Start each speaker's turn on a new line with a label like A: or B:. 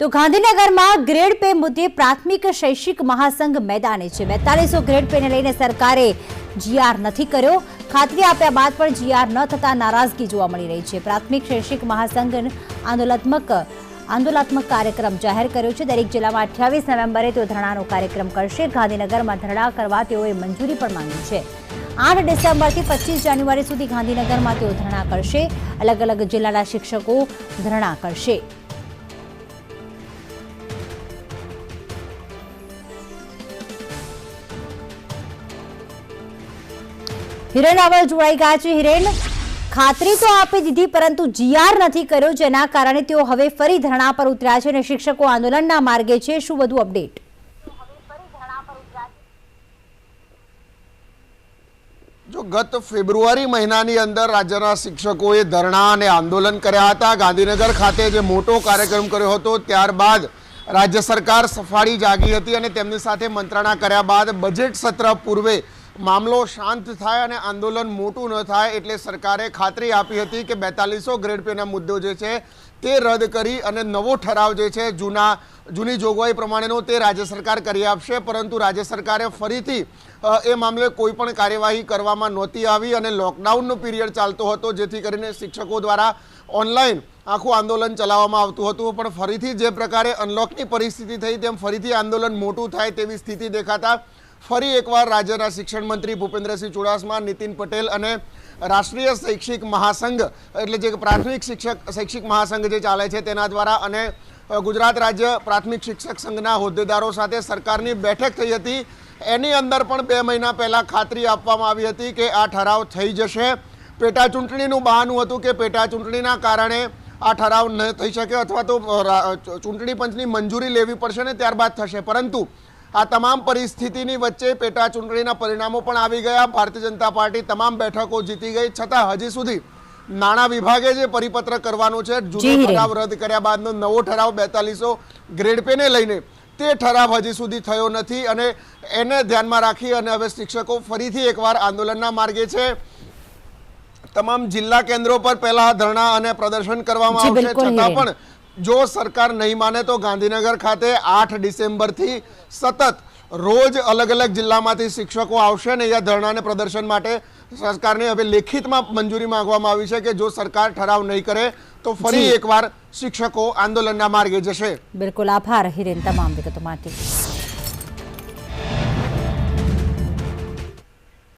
A: તો ગાંધીનગરમાં grade pay મુદ્દે પ્રાથમિક શૈક્ષિક મહાસંઘ મેદાને છે. બેતાલીસો ગ્રેડ પેને લઈને સરકારે જીઆર નથી કર્યો. ખાતરી આપ્યા બાદ પણ જીઆર ન થતા નારાજગી જોવા મળી રહી છે. પ્રાથમિક શૈક્ષિક મહાસંઘ આંદોલનાત્મક આંદોલનાત્મક કાર્યક્રમ જાહેર કર્યો છે. દરેક જિલ્લામાં અઠ્યાવીસ નવેમ્બરે તેઓ ધરણાનો કાર્યક્રમ કરશે. ગાંધીનગરમાં ધરણા કરવા તેઓએ મંજૂરી પણ માંગી છે. આઠ ડિસેમ્બરથી પચીસ જાન્યુઆરી સુધી ગાંધીનગરમાં તેઓ ધરણા કરશે. અલગ અલગ જિલ્લાના શિક્ષકો ધરણા કરશે. હિરેન રાવલ જોડાઈ ગયા છે. હિરેન, ખાતરી તો આપી દીધી, પરંતુ જીઆર નથી કર્યો, જેના કારણે તેઓ હવે ફરી ધરણા પર ઉતર્યા છે અને શિક્ષકો આંદોલનના માર્ગે છે. શું વધુ અપડેટ?
B: જો ગત ફેબ્રુઆરી મહિનાની અંદર રાજ્યના શિક્ષકોએ ધરણા અને આંદોલન કર્યા હતા. ગાંધીનગર ખાતે જે મોટો કાર્યક્રમ કર્યો હતો, ત્યારબાદ રાજ્ય સરકાર સફાળી જાગી હતી અને તેમની સાથે મંત્રણા કર્યા બાદ બજેટ સત્ર પૂર્વે મામલો શાંત થાય અને આંદોલન મોટું ન થાય એટલે સરકારે ખાતરી આપી હતી કે બેતાલીસો ગ્રેડ પેના મુદ્દો જે છે તે રદ કરી અને નવો ઠરાવ જે છે જૂના, જૂની જોગવાઈ પ્રમાણેનો તે રાજ્ય સરકાર કરી આપશે. પરંતુ રાજ્ય સરકારે ફરીથી એ મામલે કોઈ પણ કાર્યવાહી કરવામાં નહોતી આવી અને લોકડાઉનનો પીરિયડ ચાલતો હતો, જેથી કરીને શિક્ષકો દ્વારા ઓનલાઈન આખું આંદોલન ચલાવવામાં આવતું હતું. પણ ફરીથી જે પ્રકારે અનલોકની પરિસ્થિતિ થઈ, તેમ ફરીથી આંદોલન મોટું થાય તેવી સ્થિતિ દેખાતા ફરી એકવાર રાજ્યના શિક્ષણ મંત્રી ભૂપેન્દ્રસિંહ ચુડાસમા, નીતિન પટેલ અને રાષ્ટ્રીય શૈક્ષિક મહાસંઘ, એટલે જે પ્રાથમિક શિક્ષક, શૈક્ષિક મહાસંઘ જે ચાલે છે તેના દ્વારા અને ગુજરાત રાજ્ય પ્રાથમિક શિક્ષક સંઘના હોદ્દેદારો સાથે સરકારની બેઠક થઈ હતી. એની અંદર પણ બે મહિના પહેલાં ખાતરી આપવામાં આવી હતી કે આ ઠરાવ થઈ જશે. પેટા ચૂંટણીનું બહાનું હતું કે પેટા ચૂંટણીના કારણે આ ઠરાવ ન થઈ શકે અથવા તો ચૂંટણી પંચની મંજૂરી લેવી પડશે ને ત્યારબાદ થશે. પરંતુ આ તમામ પરિસ્થિતિની વચ્ચે પેટા ચૂંટણીના પરિણામો પણ આવી ગયા. ભારતીય જનતા પાર્ટી તમામ બેઠકો જીતી ગઈ. છતાં હજી સુધી નાણાં વિભાગે જે પરિપત્ર કરવાનો છે જૂનો ઠરાવ રદ કર્યા બાદનો નવો ઠરાવ બેતાલીસો ગ્રેડ પેને લઈને તે ઠરાવ હજી સુધી થયો નથી અને એને ધ્યાનમાં રાખી અને હવે શિક્ષકો ફરીથી એકવાર આંદોલનના માર્ગે છે. તમામ જિલ્લા કેન્દ્રો પર પહેલા ધરણા અને પ્રદર્શન કરવામાં આવશે. છતાં પણ જો સરકાર નહીં માને તો ગાંધીનગર ખાતે આઠ ડિસેમ્બરથી સતત રોજ અલગ અલગ જિલ્લામાંથી શિક્ષકો આવશે ને અહીંયા ધરણાને પ્રદર્શન માટે સરકારને હવે લેખિતમાં મંજૂરી માંગવામાં આવી છે કે જો સરકાર ઠરાવ નહીં કરે તો ફરી એકવાર શિક્ષકો આંદોલનના માર્ગે જશે.
A: બિલકુલ આભાર હિરેન તમામ વિગતો માટે.